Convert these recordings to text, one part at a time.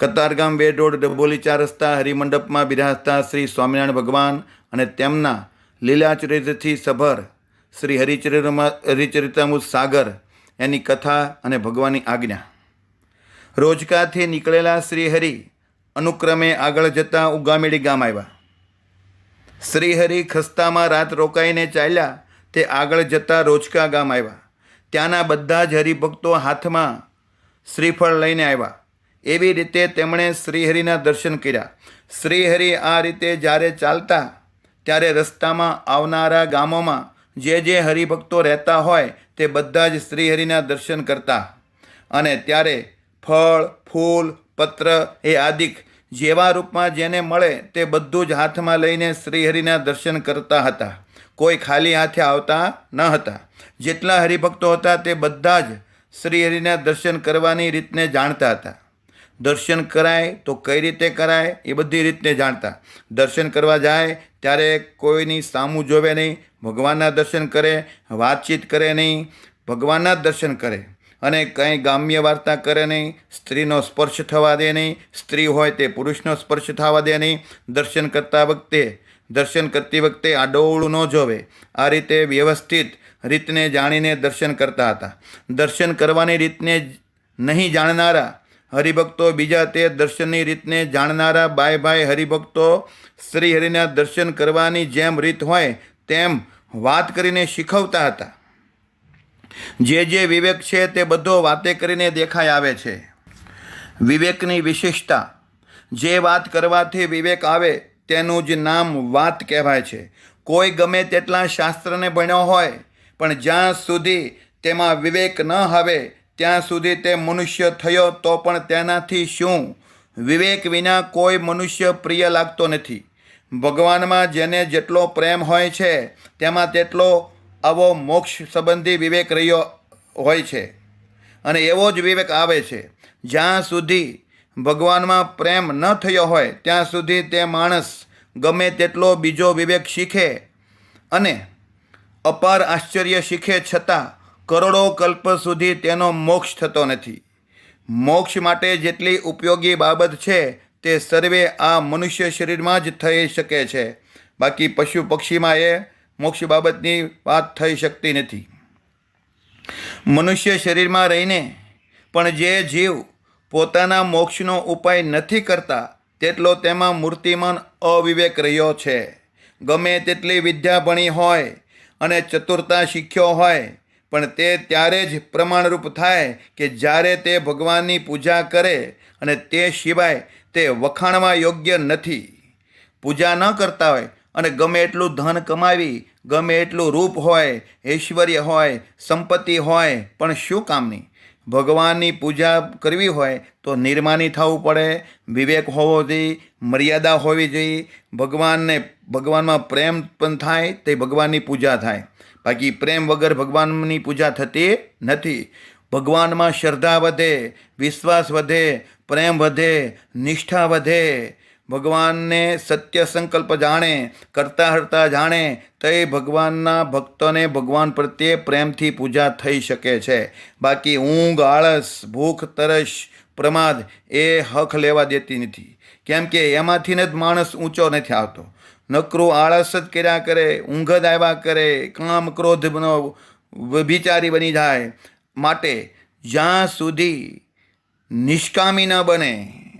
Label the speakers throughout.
Speaker 1: કતારગામ બે રોડ ડબોલી ચાર રસ્તા, હરિમંડપમાં બિરાજતા શ્રી સ્વામિનારાયણ ભગવાન અને તેમના લીલાચરિત્રથી સભર શ્રી હરિચરિત્રમાં હરિચરિતામૃત સાગર એની કથા અને ભગવાનની આજ્ઞા. રોજકાથી નીકળેલા શ્રી હરિ અનુક્રમે આગળ જતા ઉગામેડી ગામ આવ્યા. શ્રીહરિ ખસ્તામાં રાત રોકાઈને ચાલ્યા તે આગળ જતા રોજકા ગામ આવ્યા. ત્યાંના બધા જ હરિભક્તો હાથમાં શ્રીફળ લઈને આવ્યા. એવી રીતે તેમણે શ્રીહરિના દર્શન કર્યા. શ્રીહરિ આ રીતે જ્યારે ચાલતા, ત્યારે રસ્તામાં આવનારા ગામોમાં જે જે હરિભક્તો રહેતા હોય, તે બધા જ શ્રીહરિના દર્શન કરતા. અને ત્યારે ફળ, ફૂલ, પત્ર એ આદિક જેવા રૂપમાં જેને મળે તે બધું જ હાથમાં લઈને શ્રીહરિના દર્શન કરતા હતા. કોઈ ખાલી હાથે આવતા ન હતા. જેટલા હરિભક્તો હતા તે બધા જ શ્રીહરિના દર્શન કરવાની રીતને જાણતા હતા. દર્શન કરાય તો કઈ રીતે કરાય એ બધી રીતને જાણતા. દર્શન કરવા જાય ત્યારે કોઈની સામું જોવે નહીં, ભગવાનના દર્શન કરે, વાતચીત કરે નહીં, ભગવાનના દર્શન કરે અને કંઈ ગામ્ય વાર્તા કરે નહીં, સ્ત્રીનો સ્પર્શ થવા દે નહીં, સ્ત્રી હોય તે પુરુષનો સ્પર્શ થવા દે નહીં, દર્શન કરતા વખતે, દર્શન કરતી વખતે આડોળું ન જોવે. આ રીતે વ્યવસ્થિત રીતને જાણીને દર્શન કરતા હતા. દર્શન કરવાની રીતને નહીં જાણનારા હરિભક્તો બીજા તે દર્શનની રીતને જાણનારા બાય ભાઈ હરિભક્તો શ્રી હરિના દર્શન કરવાની જેમ રીત હોય તેમ વાત કરીને શીખવતા હતા. જે જે વિવેક છે તે બધો વાતે કરીને દેખાઈ આવે છે. વિવેકની વિશેષતા, જે વાત કરવાથી વિવેક આવે તેનું જ નામ વાત કહેવાય છે. કોઈ ગમે તેટલા શાસ્ત્રને ભણ્યો હોય, પણ જ્યાં સુધી તેમાં વિવેક ન આવે ત્યાં સુધી તે મનુષ્ય થયો તો પણ તેનાથી શું? વિવેક વિના કોઈ મનુષ્ય પ્રિય લાગતો નથી. ભગવાનમાં જેને જેટલો પ્રેમ હોય છે, તેમાં તેટલો આવો મોક્ષ સંબંધી વિવેક રહ્યો હોય છે. અને એવો જ વિવેક આવે છે. જ્યાં સુધી ભગવાનમાં પ્રેમ ન થયો હોય, ત્યાં સુધી તે માણસ ગમે તેટલો બીજો વિવેક શીખે અને અપાર આશ્ચર્ય શીખે છતાં કરોડો કલ્પ સુધી તેનો મોક્ષ થતો નથી. મોક્ષ માટે જેટલી ઉપયોગી બાબત છે, તે સર્વે આ મનુષ્ય શરીરમાં જ થઈ શકે છે. બાકી પશુ પક્ષીમાં એ મોક્ષ બાબતની વાત થઈ શકતી નથી. મનુષ્ય શરીરમાં રહીને પણ જે જીવ પોતાના મોક્ષનો ઉપાય નથી કરતા, તેટલો તેમાં મૂર્તિમાન અવિવેક રહ્યો છે. ગમે તેટલી વિદ્યા ભણી હોય અને ચતુરતા શીખ્યો હોય પણ તે ત્યારે જ પ્રમાણરૂપ થાય કે જ્યારે તે ભગવાનની પૂજા કરે અને તે સિવાય તે વખાણવા યોગ્ય નથી. પૂજા ન કરતા હોય અને ગમે એટલું ધન કમાવી, ગમે એટલું રૂપ હોય, ઐશ્વર્ય હોય, સંપત્તિ હોય, પણ શું કામની? ભગવાનની પૂજા કરવી હોય તો નિર્માની થવું પડે, વિવેક હોવો જોઈએ, મર્યાદા હોવી જોઈએ. ભગવાનને ભગવાનમાં પ્રેમ પણ થાય, તે ભગવાનની પૂજા થાય. બાકી પ્રેમ વગર ભગવાનની પૂજા થતી નથી. ભગવાનમાં શ્રદ્ધા વધે, વિશ્વાસ વધે, પ્રેમ વધે, નિષ્ઠા વધે. ભગવાનને સત્ય સંકલ્પ જાણે, કરતા હરતા જાણે તે ભગવાનના ભક્તોને ભગવાન પ્રત્યે પ્રેમથી પૂજા થઈ શકે છે. બાકી ઊંઘ, આળસ, ભૂખ, તરસ, પ્રમાદ એ હક લેવા દેતી નથી. કેમ કે એમાંથી જ માણસ ઊંચો નથી આવતો. નકરું આળસ જ કર્યા કરે, ઊંઘ જ આવ્યા કરે, કામ ક્રોધ બિચારી બની જાય. માટે જ્યાં સુધી નિષ્કામી ન બને,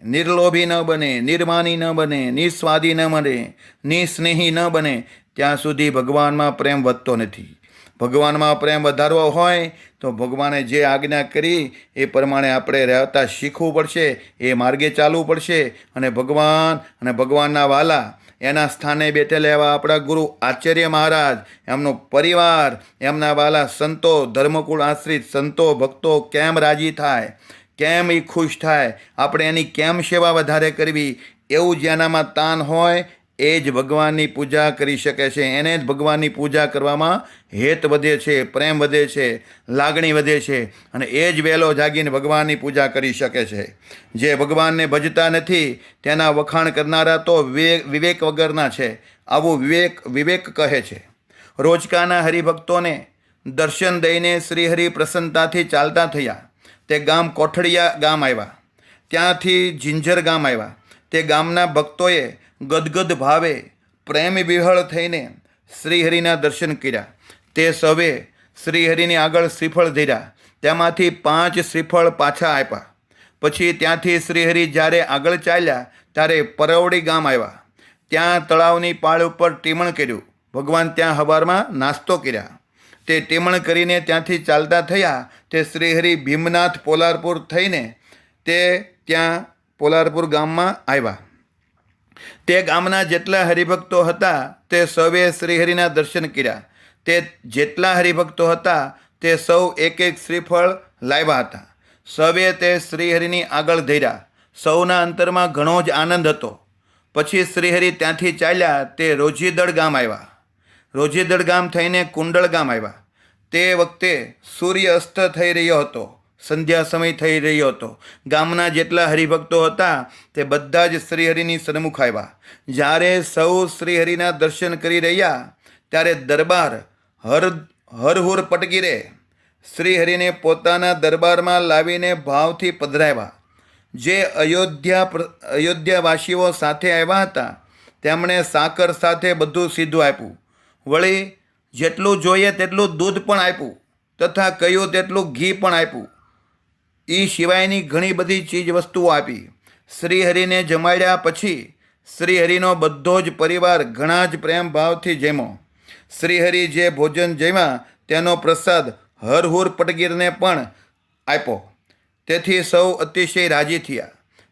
Speaker 1: નિર્લોભી ન બને, નિર્માની ન બને, નિસ્વાદી ન બને, નિસ્નેહી ન બને, ત્યાં સુધી ભગવાનમાં પ્રેમ વધતો નથી. ભગવાનમાં પ્રેમ વધારવો હોય તો ભગવાને જે આજ્ઞા કરી એ પ્રમાણે આપણે રહેતા શીખવું પડશે, એ માર્ગે ચાલવું પડશે અને ભગવાન અને ભગવાનના વાલા એના સ્થાને બેઠેલા એવા આપણા ગુરુ આચાર્ય મહારાજ, એમનો પરિવાર, એમના વાલા સંતો, ધર્મકુળ આશ્રિત સંતો, ભક્તો કેમ રાજી થાય? કેમ એ ખુશ થાય? આપણે એની કેમ સેવા વધારે કરવી? એવું જેનામાં તાન હોય એ જ ભગવાનની પૂજા કરી શકે છે. એને જ ભગવાનની પૂજા કરવામાં હેત વધે છે, પ્રેમ વધે છે, લાગણી વધે છે અને એ જ વહેલો જાગીને ભગવાનની પૂજા કરી શકે છે. જે ભગવાનને ભજતા નથી, તેના વખાણ કરનારા તો વિવેક વિવેક વગરના છે. આવું વિવેક વિવેક કહે છે. રોજકાના હરિભક્તોને દર્શન દઈને શ્રીહરિ પ્રસન્નતાથી ચાલતા થયા. તે ગામ કોઠડિયા ગામ આવ્યા. ત્યાંથી જિંજર ગામ આવ્યા. તે ગામના ભક્તોએ ગદગદ ભાવે પ્રેમ વિહળ થઈને શ્રીહરિના દર્શન કર્યા. તે સવે શ્રીહરિની આગળ શ્રીફળ ધર્યા તેમાંથી પાંચ શ્રીફળ પાછા આપ્યા. પછી ત્યાંથી શ્રીહરિ જ્યારે આગળ ચાલ્યા, ત્યારે પરવડી ગામ આવ્યા. ત્યાં તળાવની પાળ ઉપર ટીમણ કર્યું. ભગવાન ત્યાં હવારમાં નાસ્તો કર્યા. તે ટીમણ કરીને ત્યાંથી ચાલતા થયા. તે શ્રીહરિ ભીમનાથ પોલારપુર થઈને તે ત્યાં પોલારપુર ગામમાં આવ્યા. તે ગામના જેટલા હરિભક્તો હતા, તે સૌએ શ્રીહરિના દર્શન કર્યા. તે જેટલા હરિભક્તો હતા, તે સૌ એક એક શ્રીફળ લાવ્યા હતા. સૌએ તે શ્રીહરિની આગળ ધર્યા. સૌના અંતરમાં ઘણો જ આનંદ હતો. પછી શ્રીહરિ ત્યાંથી ચાલ્યા, તે રોજીદળ ગામ આવ્યા. રોજીદળ ગામ થઈને કુંડળ ગામ આવ્યા. તે વખતે સૂર્ય અસ્ત થઈ રહ્યો હતો. સંધ્યા સમય થઈ રહ્યો હતો. ગામના જેટલા હરિભક્તો હતા, તે બધા જ શ્રીહરિની સન્મુખ આવ્યા. જ્યારે સૌ શ્રીહરિના દર્શન કરી રહ્યા, ત્યારે દરબાર હર, હરહુર પટકીરે શ્રીહરિને પોતાના દરબારમાં લાવીને ભાવથી પધરાવ્યા. જે અયોધ્યા અયોધ્યાવાસીઓ સાથે આવ્યા હતા, તેમણે સાકર સાથે બધું સીધું આપ્યું. વળી જેટલું જોઈએ તેટલું દૂધ પણ આપ્યું, તથા કહ્યું તેટલું ઘી પણ આપ્યું. એ સિવાયની ઘણી બધી ચીજ વસ્તુઓ આપી. શ્રીહરિને જમાડ્યા પછી શ્રીહરિનો બધો જ પરિવાર ઘણા જ પ્રેમ ભાવથી જેમો શ્રીહરિ જે ભોજન જમ્યા તેનો પ્રસાદ હરહુર પટગીરને પણ આપ્યો. તેથી સૌ અતિશય રાજી થયા.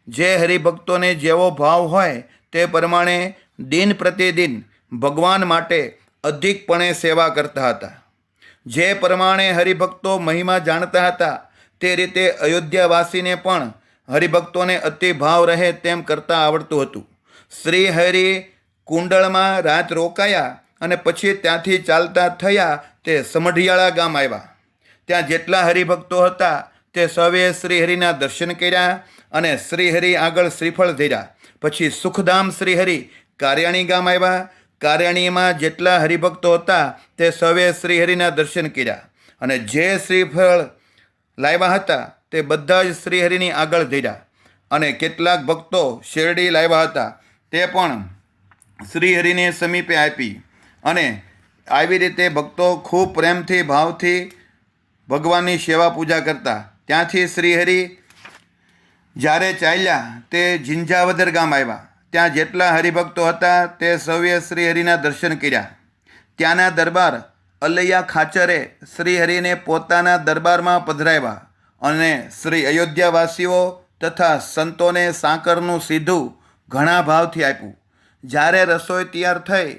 Speaker 1: જે હરિભક્તોને જેવો ભાવ હોય તે પ્રમાણે દિન પ્રતિદિન ભગવાન માટે અધિકપણે સેવા કરતા હતા. જે પ્રમાણે હરિભક્તો મહિમા જાણતા હતા તે રીતે અયોધ્યાવાસીને પણ હરિભક્તોને અતિ ભાવ રહે તેમ કરતાં આવડતું હતું. શ્રી હરિ કુંડળમાં રાત રોકાયા અને પછી ત્યાંથી ચાલતા થયા તે સમઢિયાળા ગામ આવ્યા. ત્યાં જેટલા હરિભક્તો હતા તે સૌએ શ્રીહરિના દર્શન કર્યા અને શ્રીહરિ આગળ શ્રીફળ ધર્યા. પછી સુખધામ શ્રીહરિ કાર્યાણી ગામ આવ્યા. કાર્યાણીમાં જેટલા હરિભક્તો હતા તે સૌએ શ્રીહરિના દર્શન કર્યા અને જે શ્રીફળ લાવ્યા હતા તે બધા જ શ્રીહરિની આગળ ધર્યા અને કેટલાક ભક્તો શેરડી લાવ્યા હતા તે પણ શ્રીહરિને સમીપે આપી. અને આવી રીતે ભક્તો ખૂબ પ્રેમથી, ભાવથી ભગવાનની સેવા પૂજા કરતા. ત્યાંથી શ્રીહરિ જ્યારે ચાલ્યા તે ઝિંઝાવદર ગામ આવ્યા. ત્યાં જેટલા હરિભક્તો હતા તે સૌએ શ્રીહરિના દર્શન કર્યા. ત્યાંના દરબાર અલૈયા ખાચરે શ્રીહરિને પોતાના દરબારમાં પધરાવ્યા અને શ્રી અયોધ્યાવાસીઓ તથા સંતોને સાકરનું સીધું ઘણા ભાવથી આપ્યું. જ્યારે રસોઈ તૈયાર થઈ,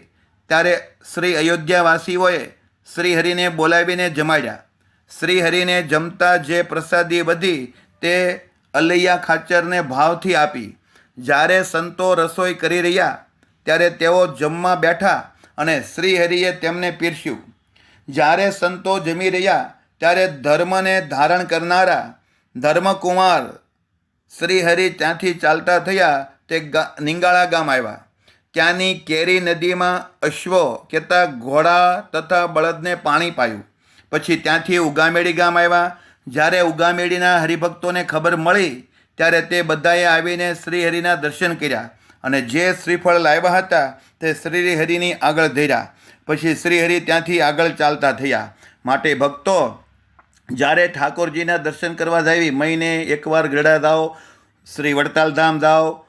Speaker 1: ત્યારે શ્રી અયોધ્યાવાસીઓએ શ્રીહરિને બોલાવીને જમાડ્યા. શ્રીહરિને જમતા જે પ્રસાદી વધી તે અલૈયા ખાચરને ભાવથી આપી. જ્યારે સંતો રસોઈ કરી રહ્યા, ત્યારે તેઓ જમવા બેઠા અને શ્રીહરિએ તેમને પીરસ્યું. જ્યારે સંતો જમી રહ્યા, ત્યારે ધર્મને ધારણ કરનારા ધર્મકુમાર શ્રીહરિ ત્યાંથી ચાલતા થયા, તે નિંગાળા ગામ આવ્યા. ત્યાંની કેરી નદીમાં અશ્વો કહેતા ઘોડા તથા બળદને પાણી પાયું. પછી ત્યાંથી ઉગામેડી ગામ આવ્યા. જ્યારે ઉગામેડીના હરિભક્તોને ખબર મળી, ત્યારે તે બધાએ આવીને શ્રીહરિના દર્શન કર્યા અને જે શ્રીફળ લાવ્યા હતા, તે શ્રીહરિની આગળ ધર્યા. પછી શ્રીહરિ ત્યાંથી આગળ ચાલતા થયા. માટે ભક્તો, જ્યારે ઠાકોરજીના દર્શન કરવા જાવી મહિને એકવાર ગરડા જાઓ, શ્રી વડતાલ ધામ જાઓ,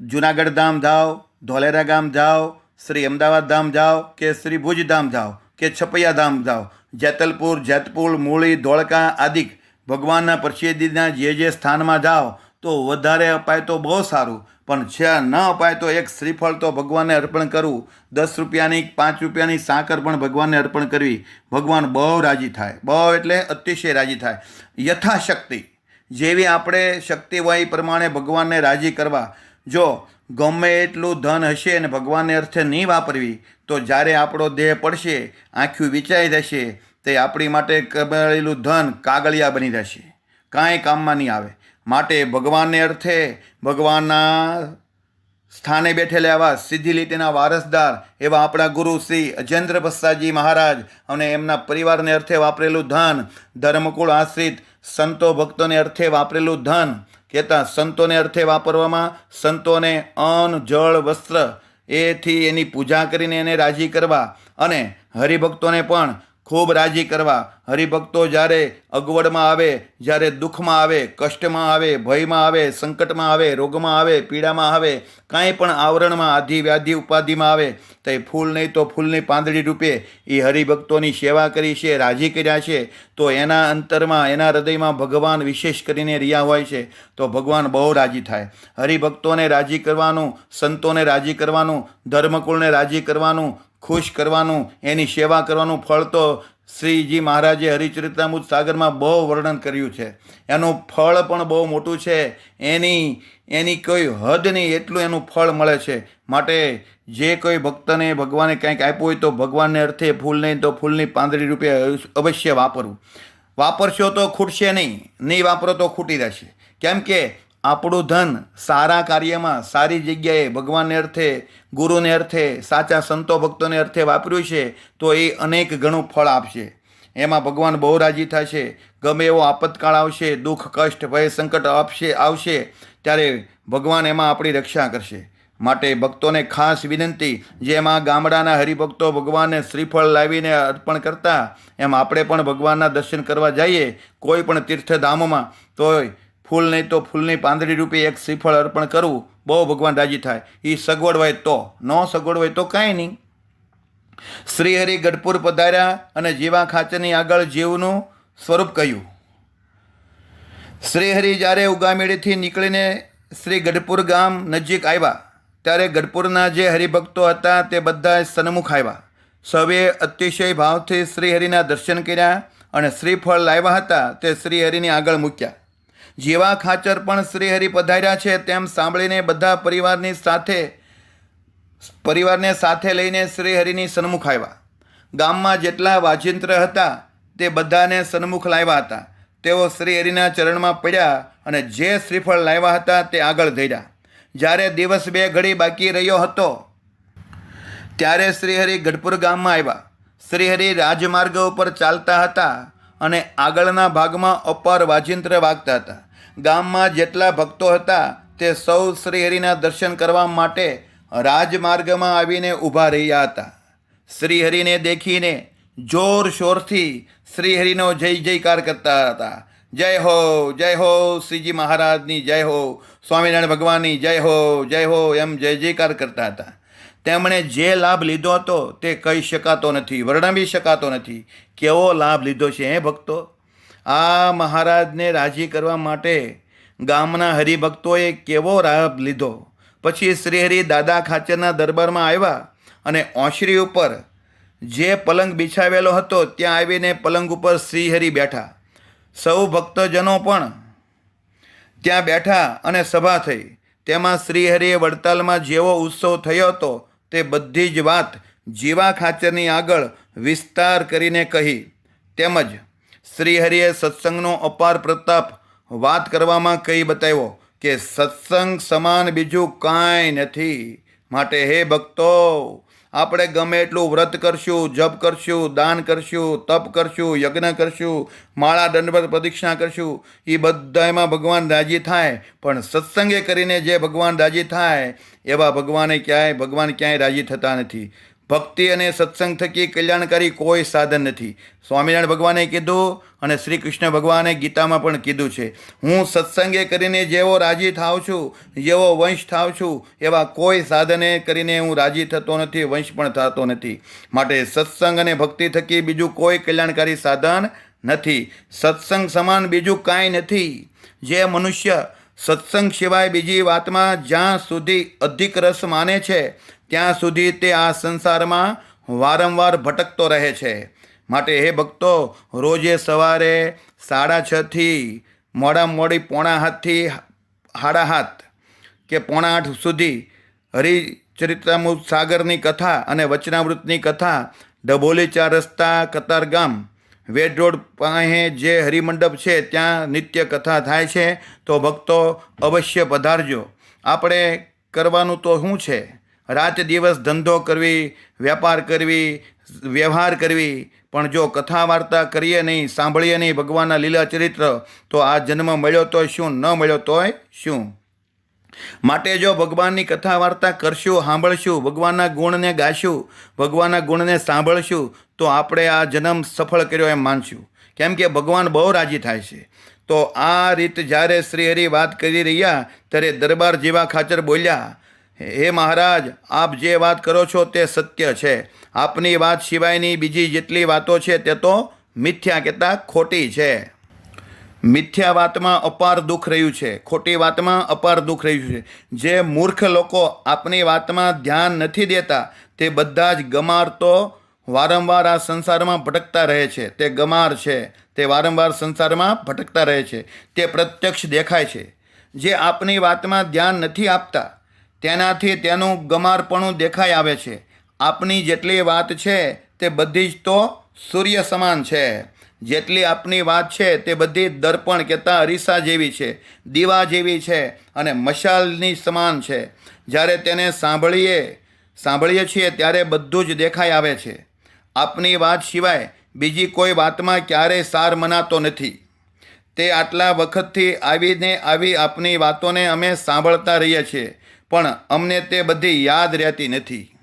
Speaker 1: જુનાગઢ ધામ જાઓ, ધોલેરા ગામ જાઓ, શ્રી અમદાવાદ ધામ જાઓ, કે શ્રી ભુજ ધામ જાઓ, કે છપૈયા ધામ જાઓ, જેતલપુર, જેતપુર, મૂળી, ધોળકા આદિ ભગવાનના પ્રસિદ્ધિના જે જે સ્થાનમાં જાઓ, તો વધારે અપાય તો બહુ સારું. પણ છે ન અપાય તો એક શ્રીફળ તો ભગવાનને અર્પણ કરવું દસ રૂપિયાની, પાંચ રૂપિયાની સાકર પણ ભગવાનને અર્પણ કરવી. ભગવાન બહુ રાજી થાય. બહુ એટલે અતિશય રાજી થાય. યથાશક્તિ. જેવી આપણે શક્તિ હોય પ્રમાણે ભગવાનને રાજી કરવા. જો ગમે એટલું ધન હશે અને ભગવાનને અર્થે નહીં વાપરવી, તો જ્યારે આપણો દેહ પડશે આંખ્યું વિચારી જશે તે આપણી માટે કમાયેલું ધન કાગળિયા બની જશે કાંઈ કામમાં નહીં આવે. માટે ભગવાનને અર્થે ભગવાનના સ્થાને બેઠેલા એવા સિદ્ધિ લીટીના વારસદાર એવા આપણા ગુરુ શ્રી અજેન્દ્ર પ્રસાદજી મહારાજ અને એમના પરિવારને અર્થે વાપરેલું ધન, ધર્મકુળ આશ્રિત સંતો ભક્તોને અર્થે વાપરેલું ધન કહેતા સંતોને અર્થે વાપરવામાં સંતોને અન્ન, જળ, વસ્ત્ર, એથી એની પૂજા કરીને એને રાજી કરવા અને હરિભક્તોને પણ ખૂબ રાજી કરવા હરિભક્તો જ્યારે અગવડમાં આવે, જ્યારે દુઃખમાં આવે, કષ્ટમાં આવે, ભયમાં આવે, સંકટમાં આવે, રોગમાં આવે, પીડામાં આવે, કાંઈ પણ આવરણમાં આધિ વ્યાધિ ઉપાધિમાં આવે, તો એ ફૂલ નહીં તો ફૂલની પાંદડી રૂપે એ હરિભક્તોની સેવા કરી છે, રાજી કર્યા છે, તો એના અંતરમાં, એના હૃદયમાં ભગવાન વિશેષ કરીને રહ્યા હોય છે, તો ભગવાન બહુ રાજી થાય. હરિભક્તોને રાજી કરવાનું, સંતોને રાજી કરવાનું, ધર્મકુળને રાજી કરવાનું ખુશ કરવાનું, એની સેવા કરવાનું ફળ તો શ્રીજી મહારાજે હરિચરિતામૃત સાગરમાં બહુ વર્ણન કર્યું છે. એનું ફળ પણ બહુ મોટું છે. એની એની કોઈ હદ નહીં એટલું એનું ફળ મળે છે. માટે જે કોઈ ભક્તને ભગવાને કંઈક આપ્યું હોય તો ભગવાનને અર્થે ફૂલ નહીં તો ફૂલની પાંદડી રૂપે અવશ્ય વાપરવું વાપરશો તો ખૂટશે નહીં. નહીં વાપરો તો ખૂટી રહેશે કેમ કે આપણું ધન સારા કાર્યમાં, સારી જગ્યાએ ભગવાનને અર્થે, ગુરુને અર્થે, સાચા સંતો ભક્તોને અર્થે વાપર્યું છે, તો એ અનેક ગણું ફળ આપશે. એમાં ભગવાન બહુ રાજી થશે, ગમે એવો આપતકાળ આવશે, દુઃખ, કષ્ટ, ભય, સંકટ આપશે, આવશે, ત્યારે ભગવાન એમાં આપણી રક્ષા કરશે. માટે ભક્તોને ખાસ વિનંતી જેમાં ગામડાના હરિભક્તો ભગવાનને શ્રીફળ લાવીને અર્પણ કરતા, એમ આપણે પણ ભગવાનના દર્શન કરવા જઈએ, કોઈ પણ તીર્થધામમાં, તોય ફૂલ નહીં તો ફૂલની પાંદડી રૂપે એક શ્રીફળ અર્પણ કરવું બહુ ભગવાન રાજી થાય. એ સગવડ હોય તો, ન સગવડ હોય તો કાંઈ નહીં. શ્રીહરિ ગઢપુર પધાર્યા અને જીવા ખાચરની આગળ જીવનું સ્વરૂપ કહ્યું. શ્રીહરિ જ્યારે ઉગામેડીથી નીકળીને શ્રી ગઢપુર ગામ નજીક આવ્યા, ત્યારે ગઢપુરના જે હરિભક્તો હતા તે બધા સન્મુખ આવ્યા. સૌએ અતિશય ભાવથી શ્રીહરિના દર્શન કર્યા અને શ્રીફળ લાવ્યા હતા તે શ્રીહરિની આગળ મૂક્યા. જેવા ખાચર પણ શ્રીહરિ પધાર્યા છે તેમ સાંભળીને બધા પરિવારની સાથે, પરિવારને સાથે લઈને શ્રીહરિની સન્મુખ આવ્યા. ગામમાં જેટલા વાજિંત્ર હતા, તે બધાને સન્મુખ લાવ્યા હતા. તેઓ શ્રીહરિના ચરણમાં પડ્યા અને જે શ્રીફળ લાવ્યા હતા તે આગળ ધર્યા. જ્યારે દિવસ બે ઘડી બાકી રહ્યો હતો, ત્યારે શ્રીહરિ ગઢપુર ગામમાં આવ્યા. શ્રીહરિ રાજમાર્ગ ઉપર ચાલતા હતા. અને આગળના ભાગમાં અપાર વાજિંત્ર વાગતા હતા. ગામમાં જેટલા ભક્તો હતા, તે સૌ શ્રીહરિના દર્શન કરવા માટે રાજમાર્ગમાં આવીને ઊભા રહ્યા હતા. શ્રીહરિને દેખીને જોર શોરથી શ્રીહરિનો જય જયકાર કરતા હતા. જય હો જય હો શ્રીજી મહારાજની જય હો, સ્વામિનારાયણ ભગવાનની જય હો જય હો એમ જય જયકાર કરતા હતા. તેમણે જે લાભ લીધો હતો તે કહી શકાતો નથી, વર્ણવી શકાતો નથી. કેવો લાભ લીધો છે, હે ભક્તો? આ મહારાજને રાજી કરવા માટે ગામના હરિભક્તોએ કેવો લાભ લીધો? પછી શ્રીહરિ દાદા ખાચરના દરબારમાં આવ્યા અને ઓશરી ઉપર જે પલંગ બિછાવેલો હતો ત્યાં આવીને પલંગ ઉપર શ્રીહરિ બેઠા. સૌ ભક્તજનો પણ ત્યાં બેઠા અને સભા થઈ. તેમાં શ્રીહરિએ વડતાલમાં જેવો ઉત્સવ થયો હતો તે બધી જ વાત જીવા ખાચરની આગળ વિસ્તાર કરીને કહી. તેમજ શ્રીહરિએ સત્સંગનો અપાર પ્રતાપ વાત કરવામાં કહી બતાવ્યો કે સત્સંગ સમાન બીજું કાંઈ નથી. માટે હે ભક્તો આપણે ગમે એટલું વ્રત કરશું, જપ કરશું, દાન કરશું, તપ કરશું, યજ્ઞ કરશું, માળા દંડવત પ્રદક્ષિણા કરશું એ બધામાં ભગવાન રાજી થાય. પણ સત્સંગે કરીને જે ભગવાન રાજી થાય, એવા ભગવાને ક્યાંય, ભગવાન ક્યાંય રાજી થતા નથી. ભક્તિ અને સત્સંગ થકી કલ્યાણકારી કોઈ સાધન નથી. સ્વામિનારાયણ ભગવાને કીધું અને શ્રી કૃષ્ણ ભગવાને ગીતામાં પણ કીધું છે. હું સત્સંગે કરીને જેવો રાજી થાવ છું, જેવો વંશ થાવ છું, એવા કોઈ સાધને કરીને હું રાજી થતો નથી, વંશ પણ થતો નથી. માટે સત્સંગ અને ભક્તિ થકી બીજું કોઈ કલ્યાણકારી સાધન નથી. સત્સંગ સમાન બીજું કાંઈ નથી. જે મનુષ્ય સત્સંગ સિવાય બીજી વાતમાં જ્યાં સુધી અધિક રસ માને છે ત્યાં સુધી તે આ સંસારમાં વારંવાર ભટકતો રહે છે? માટે હે ભક્તો, રોજે સવારે સાડા છથી મોડા મોડી પોણા હાથથી સાડા હાથ કે પોણા આઠ સુધી હરિચરિત્રામૃત સાગરની કથા અને વચનામૃતની કથા, ડભોલી ચાર રસ્તા કતારગામ વેડ રોડ પાસે જે હરિમંડપ છે ત્યાં નિત્ય કથા થાય છે, તો ભક્તો અવશ્ય પધારજો. આપણે કરવાનું તો શું છે? રાત દિવસ ધંધો કરવી, વેપાર કરવી, વ્યવહાર કરવી. પણ જો કથા વાર્તા કરીએ નહીં, સાંભળીએ નહીં ભગવાનના લીલા ચરિત્ર, તો આ જન્મ મળ્યો તો શું, ન મળ્યો તોય શું? માટે જો ભગવાનની કથા વાર્તા કરશું, સાંભળશું, ભગવાનના ગુણને ગાશું, ભગવાનના ગુણને સાંભળશું, તો આપણે આ જન્મ સફળ કર્યો એમ માનશું. કેમ કે ભગવાન બહુ રાજી થાય છે. તો આ રીત જ્યારે શ્રી હરિ વાત કરી રહ્યા, ત્યારે દરબાર જેવા ખાચર બોલ્યા હે મહારાજ, આપ જે વાત કરો છો તે સત્ય છે. આપની વાત સિવાયની બીજી જેટલી વાતો છે તે તો મિથ્યા કહેતા ખોટી છે. મિથ્યા વાતમાં અપાર દુઃખ રહ્યું છે. ખોટી વાતમાં અપાર દુઃખ રહ્યું છે. જે મૂર્ખ લોકો આપની વાતમાં ધ્યાન નથી દેતા, તે બધા જ ગમાર તો વારંવાર આ સંસારમાં ભટકતા રહે છે. તે ગમાર છે. તે વારંવાર સંસારમાં ભટકતા રહે છે. તે પ્રત્યક્ષ દેખાય છે. જે આપની વાતમાં ધ્યાન નથી આપતા તેનાથી તેનું ગમારપણું દેખાઈ આવે છે. આપની જેટલી વાત છે તે બધી જ તો સૂર્ય સમાન છે. જેટલી આપની વાત છે તે બધી દર્પણ કહેતા અરીસા જેવી છે, દીવા જેવી છે અને મશાલની સમાન છે. જ્યારે તેને સાંભળીએ સાંભળીએ છીએ ત્યારે બધું જ દેખાઈ આવે છે. આપની વાત સિવાય બીજી કોઈ વાતમાં ક્યારેય સાર મનાતો નથી. તે આટલા વખતથી આવીને આવી આપની વાતોને અમે સાંભળતા રહીએ છીએ. પણ અમને તે બધી યાદ રહેતી નથી.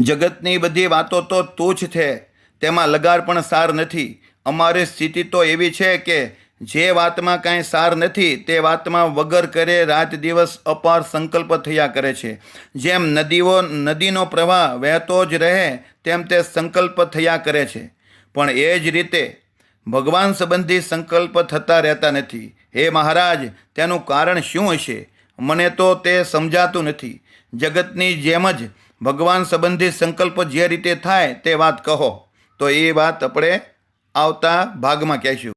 Speaker 1: જગતની બધી વાતો તો તુચ્છ છે, તેમાં લગાર પણ સાર નથી. અમારી સ્થિતિ તો એવી છે કે જે વાતમાં કાંઈ સાર નથી, તે વાતમાં વગર કરે રાત દિવસ અપાર સંકલ્પ થયા કરે છે. જેમ નદીઓ, નદીનો પ્રવાહ વહેતો જ રહે, તેમ તે સંકલ્પ થયા કરે છે. પણ એ જ રીતે ભગવાન સંબંધી સંકલ્પ થતા રહેતા નથી. હે મહારાજ, તેનું કારણ શું હશે? મને તો તે સમજાતું નથી. જગતની જેમ જ ભગવાન સંબંધી સંકલ્પ જે રીતે થાય તે વાત કહો. તો એ વાત આપણે આવતા ભાગમાં કહેશું.